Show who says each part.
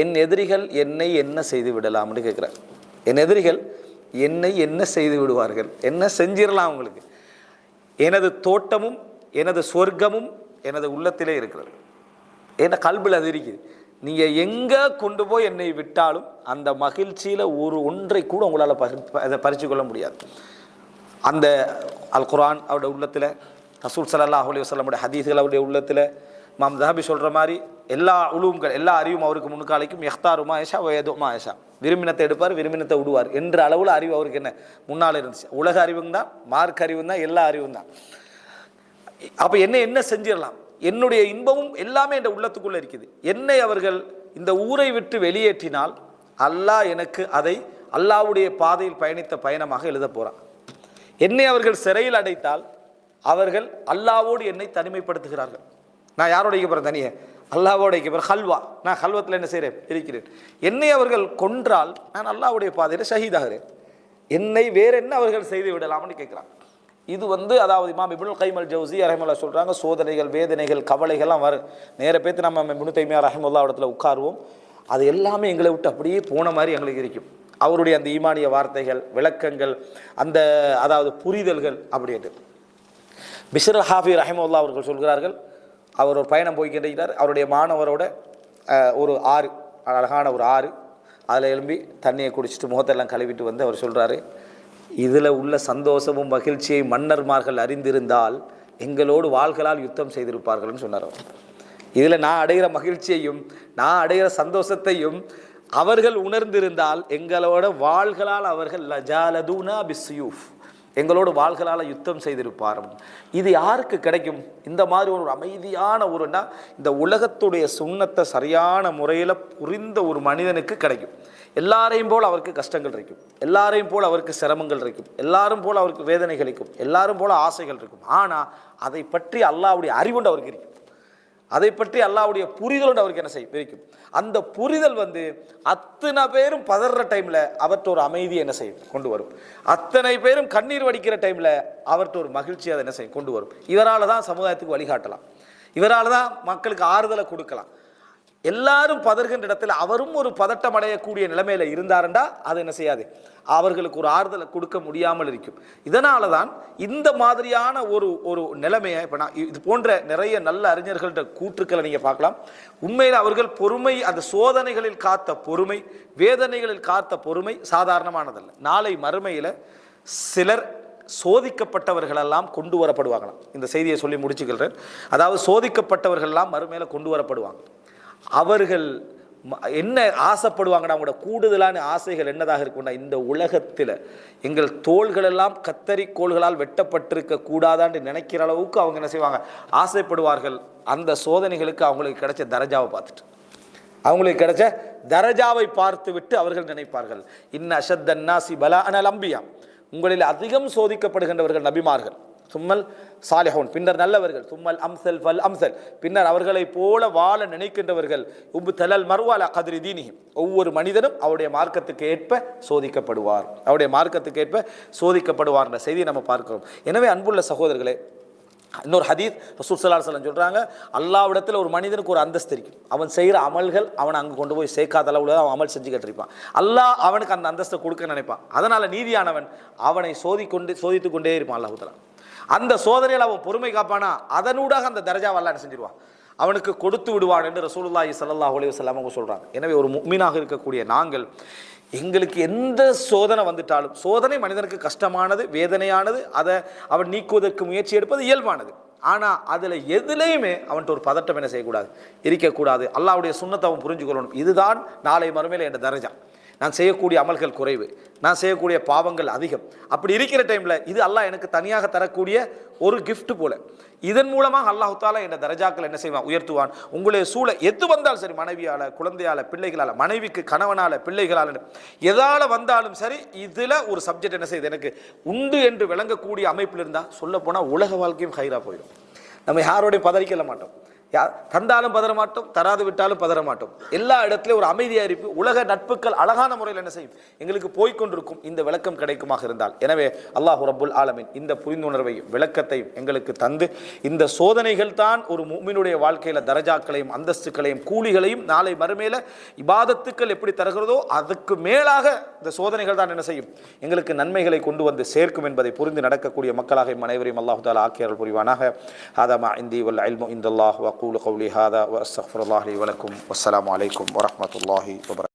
Speaker 1: என் எதிரிகள் என்னை என்ன செய்து விடலாம்னு கேட்குறார். என் எதிரிகள் என்னை என்ன செய்து விடுவார்கள்? என்ன செஞ்சிடலாம் அவங்களுக்கு? எனது தோட்டமும் எனது சொர்க்கமும் எனது உள்ளத்திலே இருக்கிறது. என்ன கல்பில் அது இருக்குது. நீங்கள் எங்கே கொண்டு போய் என்னை விட்டாலும் அந்த மகிழ்ச்சியில் ஒரு ஒன்றை கூட உங்களால் பறி அதை பறித்து கொள்ள முடியாது. அந்த அல் குரான் அவருடைய உள்ளத்தில் ரசூல் ஸல்லல்லாஹு அலி வஸல்லமுடைய ஹதீஸ்கள் அவருடைய உள்ளத்தில் மாம் தஹபி சொல்கிற மாதிரி எல்லா உழுவுங்கள் எல்லா அறிவும் அவருக்கு முன்காலைக்கும் எஹ்தாருமா ஏஷா வயதுமா ஏஷா விரும்பினத்தை எடுப்பார் விரும்பினத்தை விடுவார் என்ற அளவில் அறிவு அவருக்கு என்ன? முன்னால் இருந்துச்சு. உலக அறிவும் தான் மார்க் அறிவும் தான் எல்லா அறிவும் தான். அப்போ என்ன என்ன செஞ்சிடலாம்? என்னுடைய இன்பமும் எல்லாமே என் உள்ளத்துக்குள்ளே இருக்குது. என்னை அவர்கள் இந்த ஊரை விட்டு வெளியேற்றினால் அல்லாஹ் எனக்கு அதை அல்லாஹ்வுடைய பாதையில் பயணித்த பயணமாக எழுத போகிறான் என்னை அவர்கள் சிறையில் அடைத்தால் அவர்கள் அல்லாவோடு என்னை தனிமைப்படுத்துகிறார்கள். நான் யாரோட இருக்க தனியே? அல்லாவோட இருக்க ஹல்வா நான் ஹல்வத்தில் என்ன செய்கிறேன் இருக்கிறேன். என்னை அவர்கள் கொன்றால் நான் அல்லாஹ்வுடைய பாதையில் ஷஹீதாகிறேன். என்னை வேற என்ன அவர்கள் செய்து விடலாம்னு கேட்குறான். இது வந்து அதாவது இமாம் இபுல் கைமல் ஜவுசி ரஹமுல்லா சொல்கிறாங்க சோதனைகள் வேதனைகள் கவலைகள்லாம் வரும் நேர பேத்து நம்ம இப்னு தைமியா ரஹமுல்லா இடத்துல உட்காருவோம். அது எல்லாமே எங்களை விட்டு அப்படியே போன மாதிரி எங்களுக்கு இருக்கும். அவருடைய அந்த ஈமானிய வார்த்தைகள் விளக்கங்கள் அந்த அதாவது புரிதல்கள் அப்படின்ட்டு பிஷர் ஹாஃபி ரஹமுல்லா அவர்கள் சொல்கிறார்கள் அவர் ஒரு பயணம் போய்கின்றார் அவருடைய மாணவரோட ஒரு ஆறு அழகான ஒரு ஆறு. அதில் எழும்பி தண்ணியை குடிச்சிட்டு முகத்தெல்லாம் கழுவிட்டு வந்து அவர் சொல்கிறாரு இதில் உள்ள சந்தோஷமும் மகிழ்ச்சியை மன்னர்மார்கள் அறிந்திருந்தால் எங்களோடு வாள்களால் யுத்தம் செய்திருப்பார்கள்னு சொன்னார் அவர். இதில் நான் அடைகிற மகிழ்ச்சியையும் நான் அடைகிற சந்தோஷத்தையும் அவர்கள் உணர்ந்திருந்தால் எங்களோட வாள்களால் அவர்கள் லஜாலதூனா பிஸ்யூஃப். எங்களோடு வாள்களால் யுத்தம் செய்திருப்பார் இது யாருக்கு கிடைக்கும்? இந்த மாதிரி ஒரு அமைதியான ஒருனா இந்த உலகத்துடைய சுண்ணத்தை சரியான முறையில் புரிந்த ஒரு மனிதனுக்கு கிடைக்கும். எல்லாரையும் போல் அவருக்கு கஷ்டங்கள் இருக்கும். எல்லாரையும் போல் அவருக்கு சிரமங்கள் இருக்கும். எல்லாரும் போல் அவருக்கு வேதனைகள் இருக்கும். எல்லாரும் போல் ஆசைகள் இருக்கும். ஆனால் அதை பற்றி அல்லாவுடைய அறிவுண்டு அவருக்கு இருக்கும் அதை பற்றி அல்லாவுடைய புரிதலோடு அவருக்கு என்ன செய்யும் இருக்கும் அந்த புரிதல் வந்து அத்தனை பேரும் பதற டைமில் அவர்கிட்ட ஒரு அமைதியை என்ன செய்யும்? கொண்டு வரும். அத்தனை பேரும் கண்ணீர் வடிக்கிற டைமில் அவர்கிட்ட ஒரு மகிழ்ச்சி அதை என்ன செய்யும்? கொண்டு வரும். இவரால் தான் சமுதாயத்துக்கு வழிகாட்டலாம். இவரால் தான் மக்களுக்கு ஆறுதலை கொடுக்கலாம். எல்லாரும் பதறுகின்ற இடத்துல அவரும் ஒரு பதட்டம் அடையக்கூடிய நிலைமையில் இருந்தாருண்டா அது என்ன செய்யாது? அவர்களுக்கு ஒரு ஆறுதலை கொடுக்க முடியாமல் இருக்கும். இதனால தான் இந்த மாதிரியான ஒரு ஒரு நிலைமையை இப்போ நான் இது போன்ற நிறைய நல்ல அறிஞர்கள்ட்ட கூற்றுக்களை நீங்கள் பார்க்கலாம். உண்மையில் அவர்கள் பொறுமை அந்த சோதனைகளில் காத்த பொறுமை வேதனைகளில் காத்த பொறுமை சாதாரணமானதல்ல. நாளை மறுமையில் சிலர் சோதிக்கப்பட்டவர்களெல்லாம் கொண்டு வரப்படுவாங்களாம். இந்த செய்தியை சொல்லி முடிச்சுக்கிறேன். அதாவது சோதிக்கப்பட்டவர்கள்லாம் மறுமையில் கொண்டு வரப்படுவாங்க. அவர்கள் ம- என்ன ஆசைப்படுவாங்கடா அவங்களோட கூடுதலான ஆசைகள் என்னதாக இருக்கும்னா இந்த உலகத்தில் எங்கள் தோள்களெல்லாம் கத்தரிக்கோள்களால் வெட்டப்பட்டிருக்க கூடாதான்னு நினைக்கிற அளவுக்கு அவங்க என்ன செய்வாங்க? ஆசைப்படுவார்கள். அந்த சோதனைகளுக்கு அவங்களுக்கு கிடைச்ச தரஜாவை பார்த்துட்டு. அவங்களுக்கு கிடைச்ச தரஜாவை பார்த்து விட்டு அவர்கள் நினைப்பார்கள். இன்ன அஷத்தன்னாசி பலா அன அம்பியா. உங்களில் அதிகம் சோதிக்கப்படுகின்றவர்கள் நபிமார்கள். சும்மல் சாலிஹோன். பின்னர் நல்லவர்கள் சும்மல் அம்சல் ஃபல் அம்சல். பின்னர் அவர்களைப் போல வாழ நினைக்கின்றவர்கள் உம்பு தலல் மறுவால கதிரி தீனி ஒவ்வொரு மனிதனும் அவருடைய மார்க்கத்துக்கு ஏற்ப சோதிக்கப்படுவார். அவருடைய மார்க்கத்துக்கு ஏற்ப சோதிக்கப்படுவார் என்ற செய்தியை நம்ம பார்க்கிறோம். எனவே அன்புள்ள சகோதரர்களே இன்னொரு ஹதீஸ் ரசூல் ஸல்லல்லாஹு அலைஹி வஸல்லம் ஒரு மனிதனுக்கு ஒரு அந்தஸ்து இருக்கும் அவன் செய்கிற அமல்கள் அவனை அங்கே கொண்டு போய் சேர்க்காத அளவில் அவன் அமல் செஞ்சு கட்டிருப்பான். அல்லாஹ் அவனுக்கு அந்த அந்தஸ்தை கொடுக்க நினைப்பான். அதனால் நீதியானவன் அவனை சோதிக்கொண்டு சோதித்து கொண்டே இருப்பான் அல்லாஹ் அந்த சோதனையில் அவன் பொறுமை காப்பானா? அதனூடாக அந்த தரஜாவை அல்லாஹ் என்ன செஞ்சிருவான்? அவனுக்கு கொடுத்து விடுவான் என்று ரசூலுல்லாஹி ஸல்லல்லாஹு அலைஹி அவங்க சொல்கிறாங்க எனவே ஒரு முக்மீனாக இருக்கக்கூடிய நாங்கள் எங்களுக்கு எந்த சோதனை வந்துட்டாலும் சோதனை மனிதனுக்கு கஷ்டமானது வேதனையானது அதை அவன் நீக்குவதற்கு முயற்சி எடுப்பது இயல்பானது. ஆனால் அதில் எதுலேயுமே அவன்கிட்ட ஒரு பதட்டம் என்ன செய்யக்கூடாது? இருக்கக்கூடாது. அல்லாவுடைய சுண்ணத்தை அவன் புரிஞ்சுக்கொள்ளணும். இதுதான் நாளை மறுமையில் என்ற தரஜா. நான் செய்யக்கூடிய அமல்கள் குறைவு நான் செய்யக்கூடிய பாவங்கள் அதிகம். அப்படி இருக்கிற டைமில் இது அல்லாஹ் எனக்கு தனியாக தரக்கூடிய ஒரு கிஃப்ட் போல. இதன் மூலமாக அல்லாஹுத்தால தாலா என்ற தரஜாக்கள் என்ன செய்வான்? உயர்த்துவான். உங்களுடைய சூழல் எது வந்தாலும் சரி மனைவியால் குழந்தையால பிள்ளைகளால மனைவிக்கு கணவனால பிள்ளைகளால் எதால் வந்தாலும் சரி இதில் ஒரு சப்ஜெக்ட் என்ன செய்யுது? எனக்கு உண்டு என்று விளங்கக்கூடிய அமைப்பில் இருந்தால் சொல்ல போனால் உலக வாழ்க்கையும் ஹைராக போயிடும். நம்ம யாரோடையும் பதறிக்கல மாட்டோம். யார் தந்தாலும் பதற மாட்டோம் தராது விட்டாலும் பதற மாட்டோம் எல்லா இடத்துலையும் ஒரு அமைதியாக இருப்பு உலக நட்புகள் அழகான முறையில் என்ன செய்யும்? எங்களுக்கு போய்க்கொண்டிருக்கும் இந்த விளக்கம் கிடைக்குமாக இருந்தால். எனவே அல்லாஹ் ரபுல் ஆலமின் இந்த புரிந்துணர்வையும் விளக்கத்தையும் எங்களுக்கு தந்து இந்த சோதனைகள் தான் ஒரு மூமினுடைய வாழ்க்கையில் தரஜாக்களையும் அந்தஸ்துக்களையும் கூலிகளையும் நாளை மறுமையில் இபாதத்துக்கள் எப்படி தருகிறதோ அதுக்கு மேலாக இந்த சோதனைகள் தான் என்ன செய்யும்? எங்களுக்கு நன்மைகளை கொண்டு வந்து சேர்க்கும் என்பதை புரிந்து நடக்கக்கூடிய மக்களாக அனைவரையும் அல்லாஹு தாலா ஆக்கியார்கள் புரிவானாக. ஹாதமா இந்தி வல் அல்லாஹ் أقول قولي هذا وأستغفر الله لي ولكم والسلام عليكم ورحمة الله وبركاته.